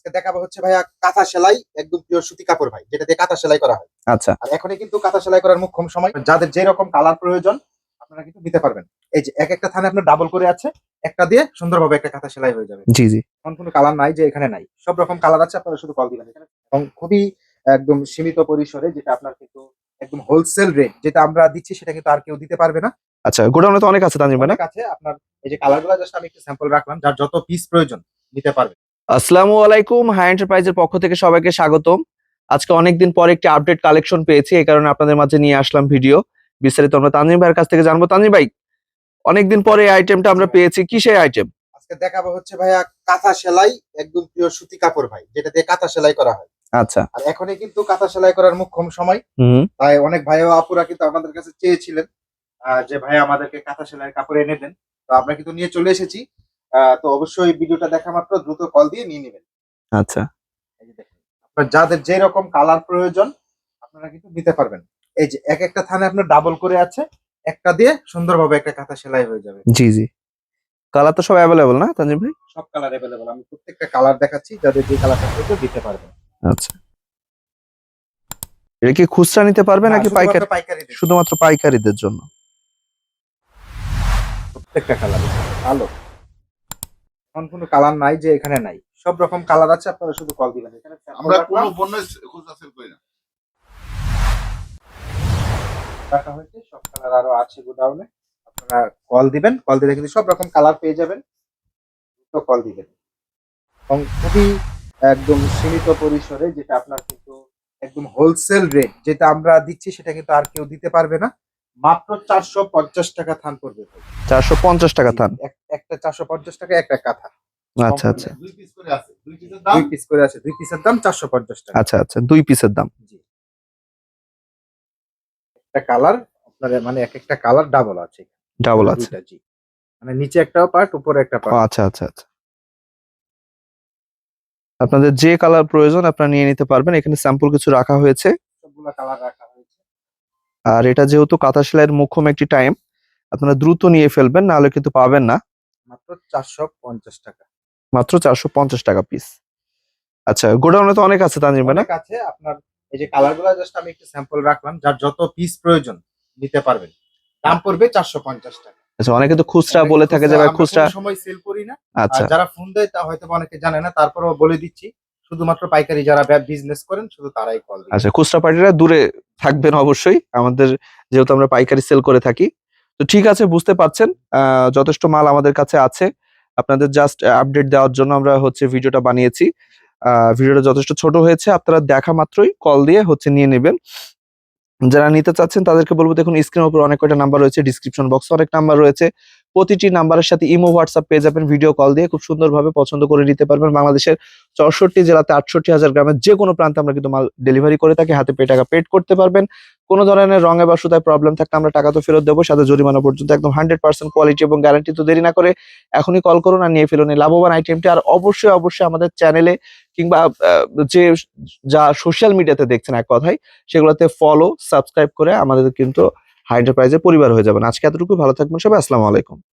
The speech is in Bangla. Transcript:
আজকে দেখাবো হচ্ছে ভাইয়া কাঁথা সেলাই একদম প্রিয় সুতি কাপড় ভাই যেটা দিয়ে কাঁথা সেলাই করা হয়। আচ্ছা। আর এখনই কিন্তু কাঁথা সেলাই করার মুখ্যম সময়। যাদের যে রকম কালার প্রয়োজন আপনারা কিন্তু নিতে পারবেন। এই যে এক একটা থানে আপনার ডাবল করে আছে একটা দিয়ে সুন্দরভাবে একটা কাঁথা সেলাই হয়ে যাবে। জি জি। এমন কোনো কালার নাই যে এখানে নাই। সব রকম কালার আছে আপনারা শুধু কল দিবেন এখানে। এবং খুবই একদম সীমিত পরিসরে যেটা আপনার কিন্তু একদম হোলসেল রেট যেটা আমরা দিচ্ছি সেটা কিন্তু আর কেউ দিতে পারবে না। আচ্ছা গোডাউনে তো অনেক আছে তানজিম ভাই না? আছে আপনার এই যে কালারগুলো জাস্ট আমি একটু স্যাম্পল রাখলাম যার যত পিস প্রয়োজন নিতে পারবে। আসসালামু আলাইকুম হাই এন্টারপ্রাইজের পক্ষ থেকে সবাইকে স্বাগতম। আজকে অনেকদিন পরে একটি আপডেট কালেকশন পেয়েছি এই কারণে আপনাদের মাঝে নিয়ে আসলাম ভিডিও। বিস্তারিত আমরা তানজিম ভাইয়ের কাছ থেকে জানব। তানজিম ভাই অনেকদিন পরে এই আইটেমটা আমরা পেয়েছি কি সেই আইটেম আজকে দেখাবো হচ্ছে ভাইয়া কাঁথা সেলাই একদম প্রিয় সুতি কাপড় ভাই যেটা দিয়ে কাঁথা সেলাই করা হয়। আচ্ছা। আর এখনই কিন্তু কাঁথা সেলাই করার মুখ্যম সময়। তাই অনেক ভাই ও আপুরা কিন্তু আমাদের কাছে চেয়েছিলেন আহ, যে ভাই আমাদেরকে কাঁথা সেলাইয়ের কাপড় এনে দেন। তো আমরা কিন্তু নিয়ে চলে এসেছি। তো অবশ্যই ভিডিওটা দেখা মাত্র দ্রুত কল দিয়ে নিয়ে নেবেন। আচ্ছা। এই যে দেখুন। আপনার যাদের যে রকম কালার প্রয়োজন আপনারা কিন্তু দিতে পারবেন। এই যে এক একটা থানে আপনার ডাবল করে আছে একটা দিয়ে সুন্দরভাবে একটা কাঁথা সেলাই হয়ে যাবে। জি জি। কালার তো সব অ্যাভেলেবল না তানজিম ভাই? সব কালার অ্যাভেলেবল আমি প্রত্যেকটা কালার দেখাচ্ছি যাদের যে কালারটা প্রয়োজন দিতে পারবেন। আচ্ছা। এটা কি খুচরা নিতে পারবে নাকি পাইকারি? পাইকারি শুধুমাত্র পাইকারিদের জন্য। প্রত্যেকটা কালার ভালো। এমন কোনো কালার নাই যে এখানে নাই। সব রকম কালার আছে আপনারা শুধু কল দিবেন এখানে। আমরা কোনো পণ্য খুচরা সেল করি না। রাখা হয়েছে সব কালার আরও আছে গোডাউনে। আপনারা কল দিবেন কল দিলে কিন্তু সব রকম কালার পেয়ে যাবেন। তো কল দিবেন। এবং খুবই একদম সীমিত পরিসরে যেটা আপনার কিন্তু একদম হোলসেল রেট যেটা আমরা দিচ্ছি সেটা কিন্তু আর কেউ দিতে পারবে না। মাত্র চারশো পঞ্চাশ টাকা থান পড়বে ভাই। চারশো পঞ্চাশ টাকা থান। এক- একটা চারশো পঞ্চাশ টাকা একটা কাঁথা। আচ্ছা আচ্ছা। দুই পিস করে আছে। দুই পিসের দাম? দুই পিস করে আছে। দুই পিসের দাম চারশো পঞ্চাশ টাকা। আচ্ছা আচ্ছা। দুই পিসের দাম। জি। একটা কালার আপনার মানে এক একটা কালার ডাবল আছে। ডাবল আছে। জি। মানে নিচে একটা পার্ট উপরে একটা পার্ট আচ্ছা আচ্ছা আচ্ছা। আপনাদের যে কালার প্রয়োজন আপনারা নিয়ে নিতে পারবেন। এখানে স্যাম্পল কিছু রাখা হয়েছে। সবগুলা কালার রাখা হয়েছে। আর এটা যেহেতু কাঁথা সেলাইয়ের মুখ্যম একটি টাইম আপনারা দ্রুত নিয়ে ফেলবেন নাহলে কিন্তু পাবেন না। মাত্র চারশো পঞ্চাশ টাকা। মাত্র চারশো পঞ্চাশ টাকা পিস আচ্ছা গোডাউনে তো অনেক আছে তানজিম ভাই না? আছে আপনার এই যে কালারগুলা জাস্ট আমি একটু স্যাম্পল রাখলাম যার যত পিস প্রয়োজন নিতে পারবেন। দাম পড়বে চারশো পঞ্চাশ টাকা। আচ্ছা অনেকে তো খুচরা বলে থাকে যে ভাই খুচরা সময় সেল করি না। আচ্ছা। যারা ফোন দেয় তা হয়তো অনেকে জানে না তারপরেও বলে দিচ্ছি। শুধুমাত্র পাইকারি যারা বিজনেস করেন শুধু তারাই কল আচ্ছা খুচরা পার্টিরা দূরে থাকবেন অবশ্যই। আমাদের যেহেতু আমরা পাইকারি সেল করে থাকি তো ঠিক আছে, বুঝতে পারছেন। যথেষ্ট মাল আমাদের কাছে আছে। আপনাদের জাস্ট আপডেট দেওয়ার জন্য আমরা হচ্ছে ভিডিওটা বানিয়েছি। ভিডিওটা যথেষ্ট ছোট হয়েছে, আপনারা দেখা মাত্রই কল দিয়ে হচ্ছে নিয়ে নেবেন। যারা নিতে চাচ্ছেন, তাদেরকে বলব, দেখুন স্ক্রিনের উপর অনেক কয়টা নাম্বার রয়েছে ডিসক্রিপশন বক্সে অনেক নাম্বার রয়েছে। প্রতিটি নাম্বারের সাথে ইমো হোয়াটসঅ্যাপ পেয়ে যাবেন ভিডিও কল দিয়ে খুব সুন্দরভাবে পছন্দ করে নিতে পারবেন। বাংলাদেশের চৌষট্টি জেলাতে আটষট্টি হাজার গ্রামের যে কোনো প্রান্তে আমরা কিন্তু মাল ডেলিভারি করে থাকি, হাতে পেয়ে টাকা পেড করতে পারবেন। কোনো ধরনের রঙে বা সুতায় প্রবলেম থাকলে আমরা টাকা তো ফেরত দেবো, সাথে জরিমানা পর্যন্ত একদম হান্ড্রেড পার্সেন্ট কোয়ালিটি এবং গ্যারান্টি তো দেরি না করে এখনই কল করুন আর নিয়ে ফেলুন লাভবান আইটেমটি আর অবশ্যই অবশ্যই আমাদের চ্যানেলে কিংবা যে যা সোশ্যাল মিডিয়াতে দেখছেন এক কথায়, সেগুলোতে ফলো সাবস্ক্রাইব করে আমাদের কিন্তু হাই পরিবার হয়ে যাবেন। আজকে এতটুকু, ভালো থাকবেন সবাই, আসসালামু আলাইকুম।